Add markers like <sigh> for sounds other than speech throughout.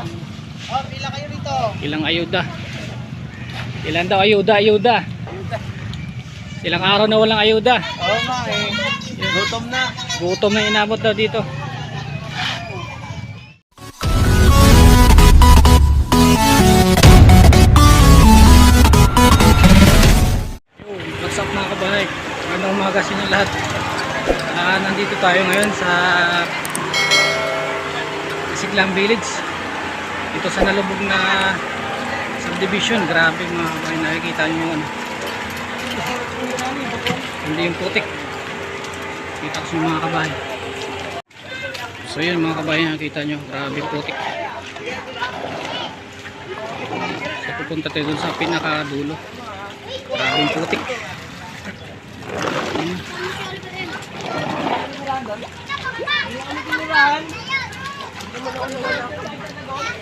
Oh, pila kayo rito. Ilang ayuda. Ilan daw ayuda, ayuda. Ilang araw na walang ayuda. Oo nga eh. Gutom na. Gutom na inabot daw dito. What's up mga kabahay? Magandang umaga sa inyo lahat. Ah, nandito tayo ngayon sa Siglang Village. Dito sa nalubog na subdivision. Grabe mga kabahay, nakikita nyo yung ano. Hindi yung putik. Kita ko mga kabahay. So yun mga kabahay, nakikita nyo. Grabe putik. So pupunta tayo dun sa pinakadulo. Grabe yung putik. Ayan.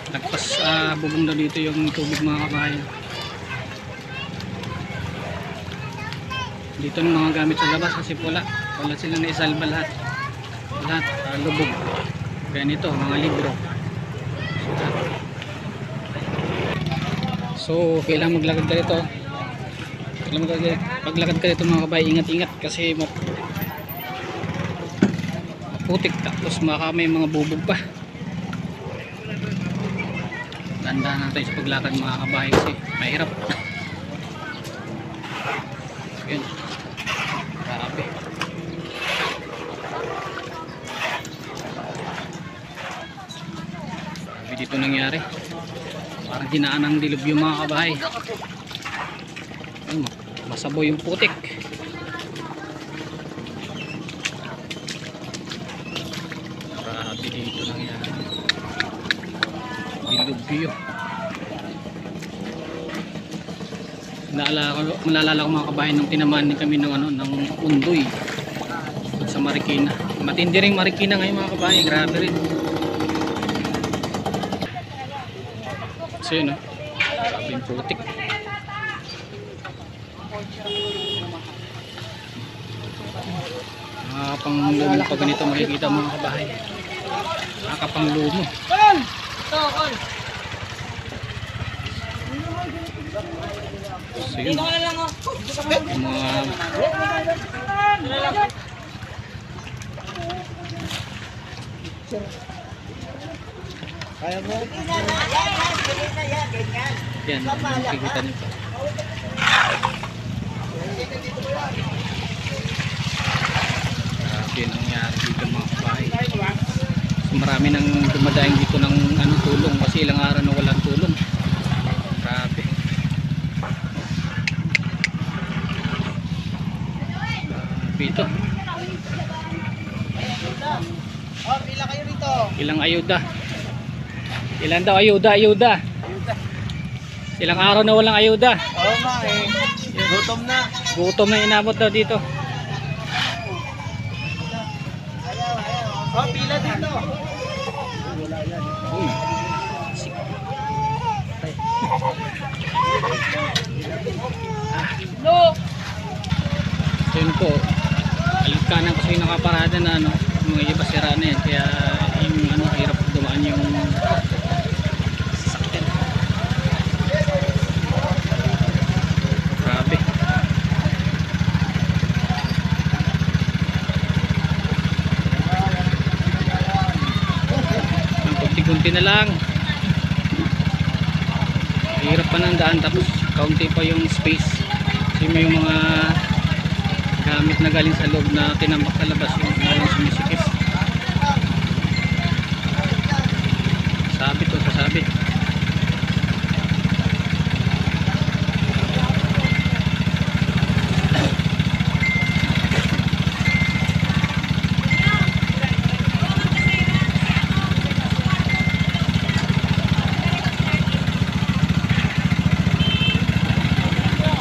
Nagpas ah, bubong daw dito yung tubig mga kabahay. Dito ng mga gamit sa labas kasi wala. Wala silang naisalba lahat. Lahat ah, lubog. Ganito, mga libro. So, kailangan maglakad ka dito. Kailangan maglakad, paglakad ka dito mga kabay, ingat-ingat kasi map maputik tapos may mga bubog pa. Tanda natin sa paglakad mga kabay kasi mahirap. Yun. Grabe. Grabe dito nangyari. Parang dinaan ng dilubyo mga kabahay. Masaboy yung putik. Grabe dito nangyari. Dilubyo. Naalala ko, naalala ko mga kabahay nung tinamaan din kami ng ano ng undoy sa Marikina. Matindi ring Marikina ngayon mga kabahay, grabe rin. So yun oh. Grabe yung putik. Nakakapanglumo pa ganito makikita mga kabahay. Nakakapanglumo. So yun. Yung mga Kaya mo? yan, makikita nito. Grabe yung nangyari dito mga kabahay. So, marami nang dumadaing dito ng ano, tulong kasi ilang araw na walang tulong. Grabe. Grabe ito. Oh, pila kayo rito. Ilang ayuda. Ilan daw ayuda, ayuda. Ilang araw na walang ayuda. Oo nga eh. Gutom na. Gutom na inabot daw dito. Oh, pila dito. Uy. No. So yun po. Alam kanan kasi nakaparada na ano, mga iba sira na yan. Kaya yung ano, hirap dumaan yung sasakyan. Grabe. Ang kunti-kunti na lang. Hirap pa ng daan tapos kaunti pa yung space. Kasi may mga gamit na galing sa loob na tinambak sa labas yung walang sumisikip. Sabi to, sasabi.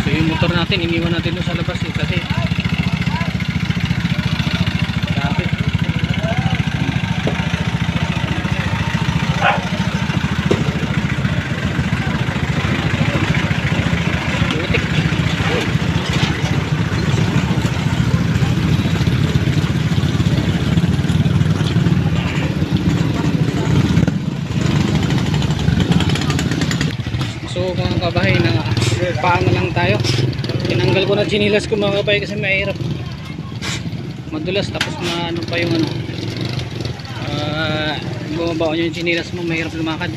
So yung motor natin, iniwan natin doon sa labas eh, kasi Grabe. Putik. mga kabahay na paano lang tayo. Tinanggal ko na chinilas ko mga kabahay kasi mahirap. Madulas tapos maano pa yung ano. Ah, bumaba yung chinilas mo mahirap lumakad.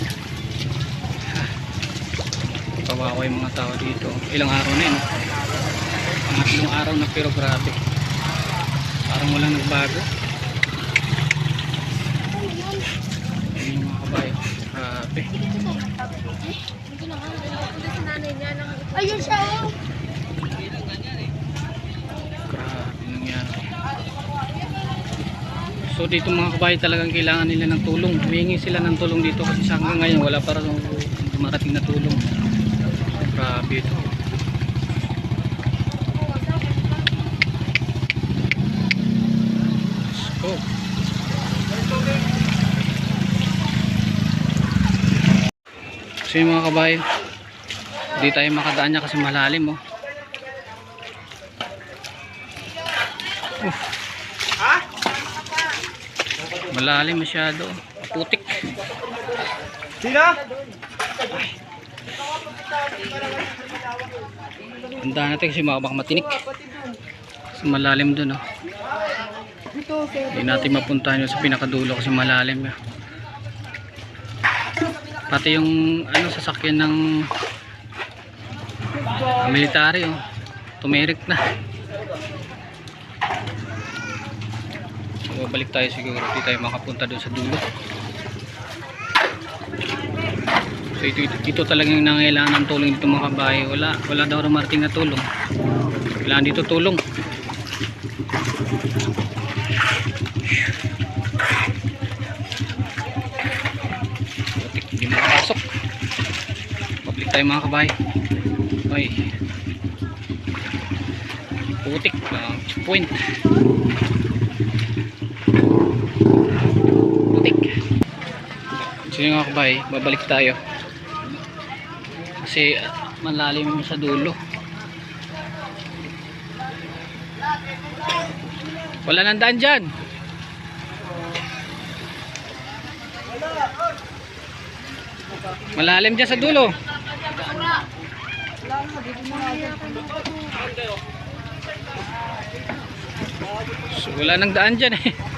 Kawawa yung mga tao dito. Ilang araw na yun. Pangatlong araw na pero grabe. Parang walang nagbago. Ayun yung mga kabayo. Grabe. Ayun siya oh. Grabe nangyari. So dito mga kabayo talagang kailangan nila ng tulong. Humingi sila ng tulong dito kasi sa hanggang ngayon wala pa rin dumarating na tulong. Grabe ito. So yung mga kabayo, hindi tayo makadaan niya kasi malalim oh. Malalim masyado. Putik. Sino? Handa natin kasi baka matinik. Kasi malalim dun oh. Hindi natin mapuntahan yun sa pinakadulo kasi malalim yun. Pati yung ano sasakyan ng military oh. Tumerik na. Balik tayo siguro. Hindi tayo makapunta doon sa dulo. So ito, ito, ito talagang nangailangan ng tulong dito mga kabahay. Wala, wala daw rumarating na tulong. Kailangan dito tulong. Putik, hindi makapasok. Public tayo mga kabahay. Ay. Putik, uh, point. So yung mga kabahay, babalik tayo. Kasi ah, malalim sa dulo. Wala nang daan dyan. Malalim dyan sa dulo. So, wala nang daan dyan eh.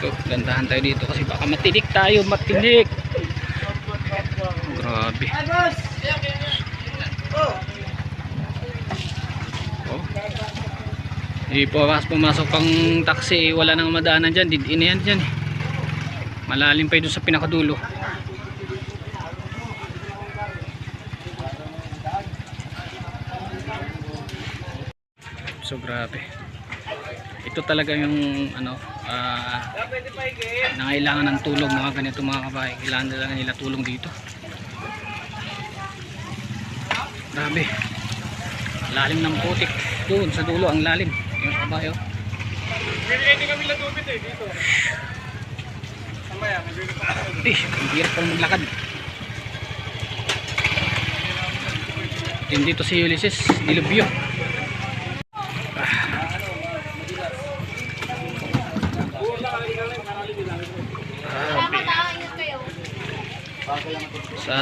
So, gandahan tayo dito kasi baka matinik tayo, matinik. Grabe. Oh. Po pas pumasok pang taxi, eh, wala nang madaanan dyan, didin yan dyan eh. Malalim pa doon sa pinakadulo. So grabe. Ito talaga yung ano, ah nangailangan ng tulong mga ganito mga kabahay. Kailangan talaga nila tulong dito. Grabe. Lalim ng putik. Doon sa dulo ang lalim. Yung kabayo. Eh, ang hirap pang maglakad. Din dito si Ulysses, Dilubyo. Sa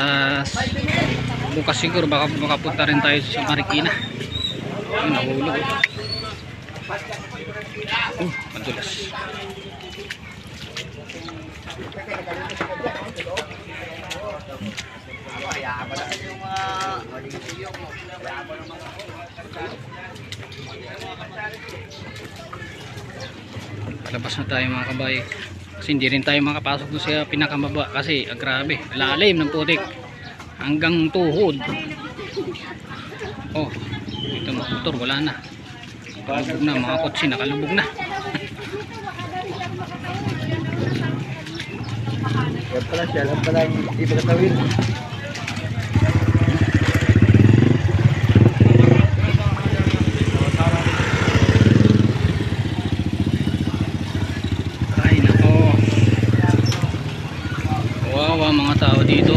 bukas siguro baka makapunta rin tayo sa Marikina. Ayun, nahulog. Oh, madulas. Palabas na tayo mga kabay. Kasi hindi rin tayo makapasok doon sa pinakamaba kasi ah, grabe, lalim ng putik. Hanggang tuhod. Oh, ito mga motor wala na. Kalubog na, mga kotse nakalubog na. Yan pala siya, lang pala hindi makatawid. Ay nako. Wawa mga tao dito.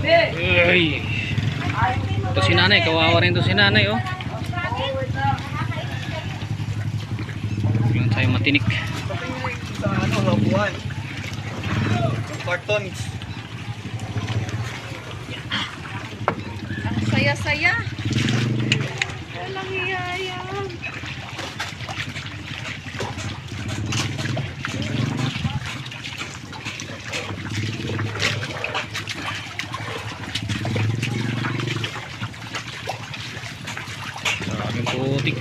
Ay. Ito si nanay, kawawa rin to si nanay oh. Yung tayo matinik. Sa ano, labuhan. Cartons. Ang saya-saya. Walang hiyaya. Maraming putik.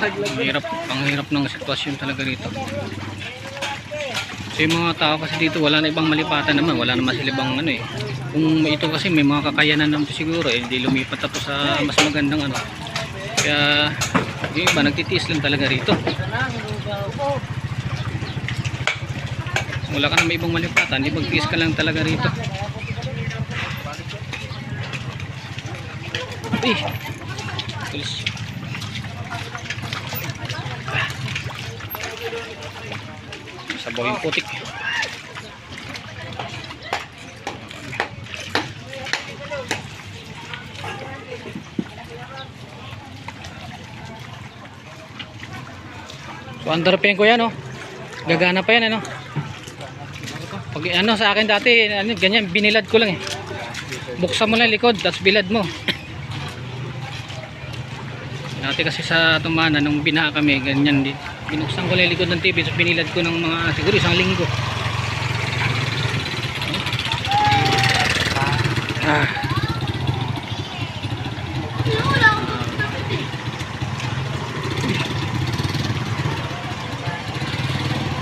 Ang hirap, ang hirap ng sitwasyon talaga rito. So yung mga tao kasi dito wala na ibang malipatan naman, wala naman sila ibang ano eh. Kung ito kasi may mga kakayanan naman siguro eh, hindi lumipat na to sa mas magandang ano. Kaya yung iba nagtitiis lang talaga rito. Wala ka na may ibang malipatan, di magtiis ka lang talaga rito. Uy! Tulis. Sabaw yung putik. So underpen ko yan oh. Gagana pa yan ano. Pag ano sa akin dati, ano, ganyan, binilad ko lang eh. Buksan mo lang likod, tapos bilad mo. Dati kasi sa tumana, nung binaha kami, ganyan din. Binuksan ko lang likod ng TV, so binilad ko ng mga, siguro isang linggo. Ah.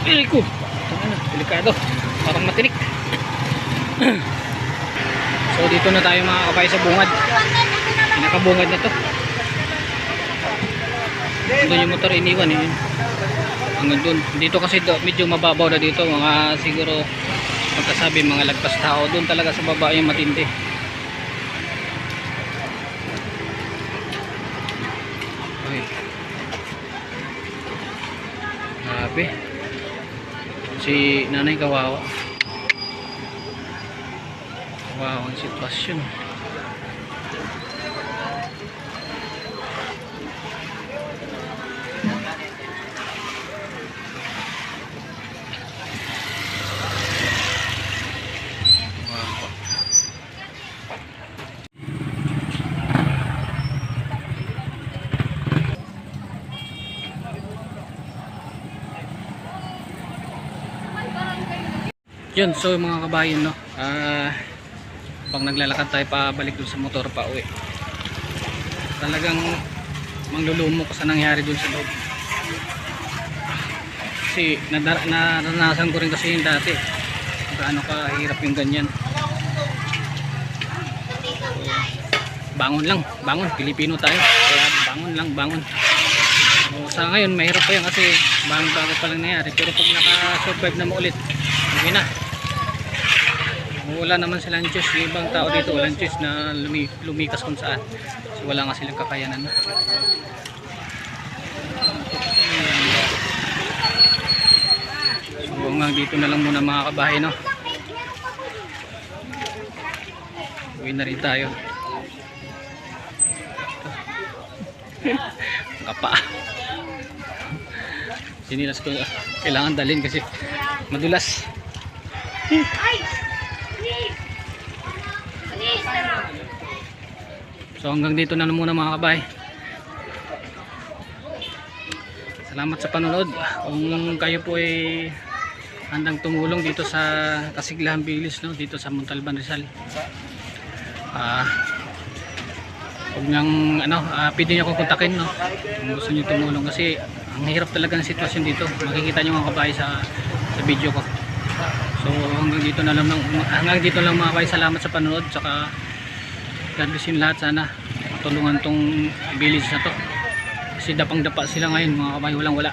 Ay ko. Delikado. Parang matinik. <clears throat> so dito na tayo mga kapay sa bungad. Pinakabungad na to. Doon yung motor iniwan eh. Hanggang doon. Dito kasi do, medyo mababaw na dito. Mga siguro magkasabi mga lagpas tao. Doon talaga sa baba yung matindi. Okay. Grabe. Si nanay kawawa. Wow, ang sitwasyon. Yun, so mga kabayan no. Ah, pag naglalakad tayo pabalik dun sa motor pa uwi. Talagang manglulumok sa nangyari dun sa loob. Kasi nadar naranasan ko rin kasi yung dati. Gaano ka hirap yung ganyan. Bangon lang, bangon. Pilipino tayo. Kaya bangon lang, bangon. So, sa ngayon, mahirap pa yan kasi bago bago pa lang nangyari. Pero pag naka-survive na mo ulit, okay na. Wala naman silang Diyos. Yung ibang tao dito walang Diyos na lumi, lumikas kung saan. So, wala nga silang kakayanan. So hanggang dito na lang muna mga kabahay no. Uwi na rin tayo. <laughs> Kapa. Sinilas ko kailangan dalhin kasi madulas. Ay! So hanggang dito na muna mga kabay. Salamat sa panonood. Kung kayo po ay handang tumulong dito sa Kasiglahan Bilis no dito sa Montalban Rizal. Ah Huwag niyang ano, ah, pwede niyo akong kontakin no. Kung gusto niyo tumulong kasi ang hirap talaga ng sitwasyon dito. Makikita niyo mga kabay sa sa video ko. So hanggang dito na lang hanggang dito lang mga kabay. Salamat sa panonood saka God bless lahat. Sana matulungan tong village na to. Kasi dapang dapa sila ngayon mga kabay walang wala